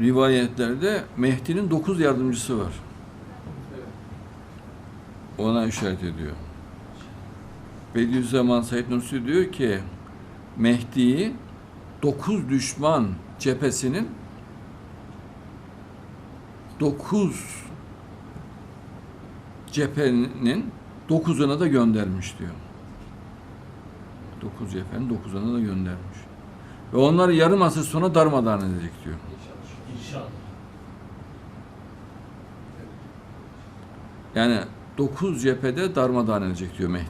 rivayetlerde Mehdi'nin dokuz yardımcısı var. Ona işaret ediyor. Bediüzzaman Said Nursi diyor ki Mehdi'yi dokuz düşman cephesinin dokuz cephenin dokuzuna da göndermiş diyor. Dokuz cephenin dokuzuna da göndermiş. Ve onları yarım asır sonra darmadağın edecek diyor. İnşallah. Yani dokuz cephede darmadağın edecek diyor Mehdi.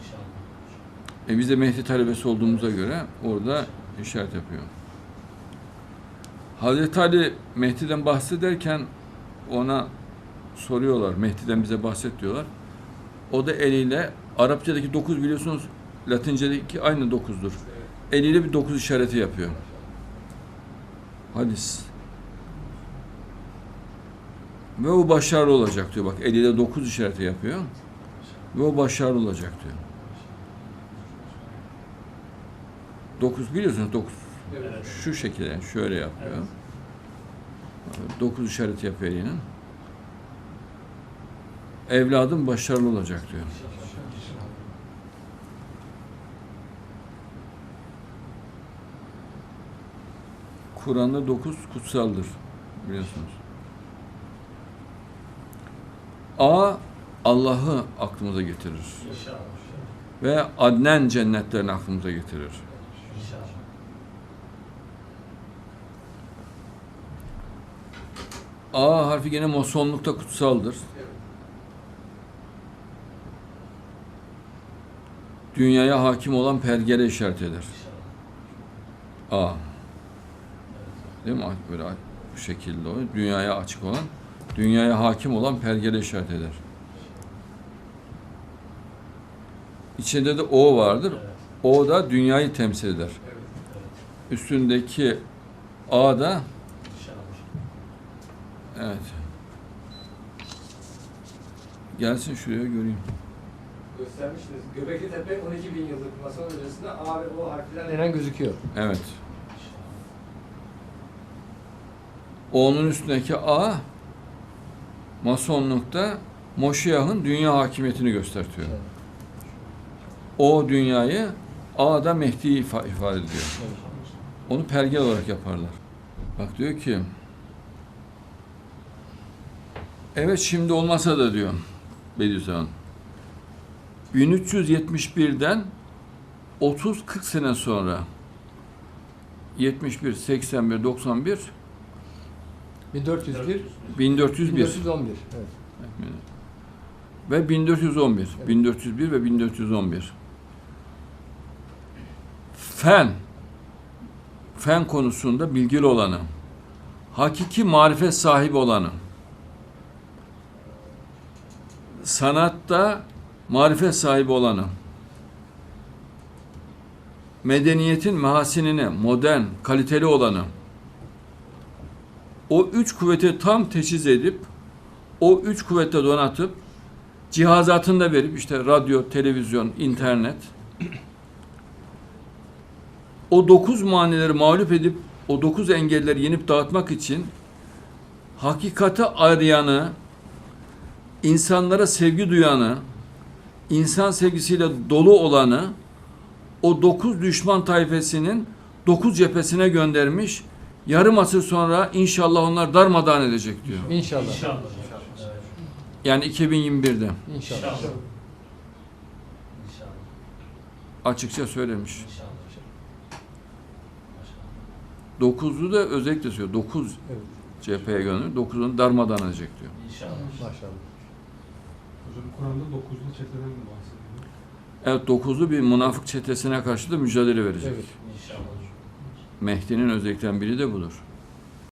İnşallah. E biz de Mehdi talebesi olduğumuza göre orada işaret yapıyor. Hazreti Ali Mehdi'den bahsederken ona soruyorlar. Mehdi'den bize bahset diyorlar. O da eliyle Arapçadaki dokuz biliyorsunuz Latincedeki aynı dokuzdur. Eliyle bir dokuz işareti yapıyor. Hadis. Ve o başarılı olacak diyor. Bak eliyle dokuz işareti yapıyor. Ve o başarılı olacak diyor. Dokuz biliyorsunuz dokuz. Evet. Şu şekilde yani şöyle yapıyor. Dokuz işareti yapıyor yine. Evladım başarılı olacak diyor. Kur'an'da dokuz kutsaldır biliyorsunuz. A Allah'ı aklımıza getirir İnşallah. ve adnen cennetlerini aklımıza getirir. İnşallah. A harfi gene masonlukta kutsaldır. Dünyaya hakim olan pergele işaret eder. A. Değil mi? Böyle bu şekilde o. Dünyaya açık olan, dünyaya hakim olan pergele işaret eder. İçinde de O vardır. O da dünyayı temsil eder. Üstündeki A da evet. Gelsin şuraya göreyim. göstermiştiniz. Göbekli Tepe 12 bin yıllık mason öncesinde A ve O harflerinden gözüküyor. Evet. O'nun üstündeki A masonlukta Moşiyah'ın dünya hakimiyetini gösteriyor. O dünyayı A da Mehdi'yi ifa- ifade ediyor. Onu pergel olarak yaparlar. Bak diyor ki Evet şimdi olmasa da diyor Bediüzzaman. 1371'den 30-40 sene sonra 71, 81, 91, 1401, 1401 1411. Evet. ve 1411. Evet. 1401 ve 1411. Fen fen konusunda bilgili olanı, hakiki marifet sahibi olanı, sanatta marifet sahibi olanı, medeniyetin mehasinine modern, kaliteli olanı, o üç kuvveti tam teçhiz edip, o üç kuvvette donatıp, cihazatını da verip, işte radyo, televizyon, internet, o dokuz manileri mağlup edip, o dokuz engelleri yenip dağıtmak için, hakikati arayanı, insanlara sevgi duyanı, insan sevgisiyle dolu olanı, o dokuz düşman tayfesinin dokuz cephesine göndermiş. Yarım asır sonra inşallah onlar darmadağın edecek diyor. İnşallah. İnşallah. Yani 2021'de İnşallah. İnşallah. İnşallah. açıkça söylemiş. İnşallah. Dokuzu da özellikle söylüyor. Dokuz Evet. cepheye gönderiyor. Dokuzunu darmadağın edecek diyor. İnşallah. Maşallah. Hocam Kur'an'da dokuzlu çeteden mi bahsediyor? Evet dokuzlu bir münafık çetesine karşı da mücadele verecek. Evet. İnşallah. Mehdi'nin özellikten biri de budur.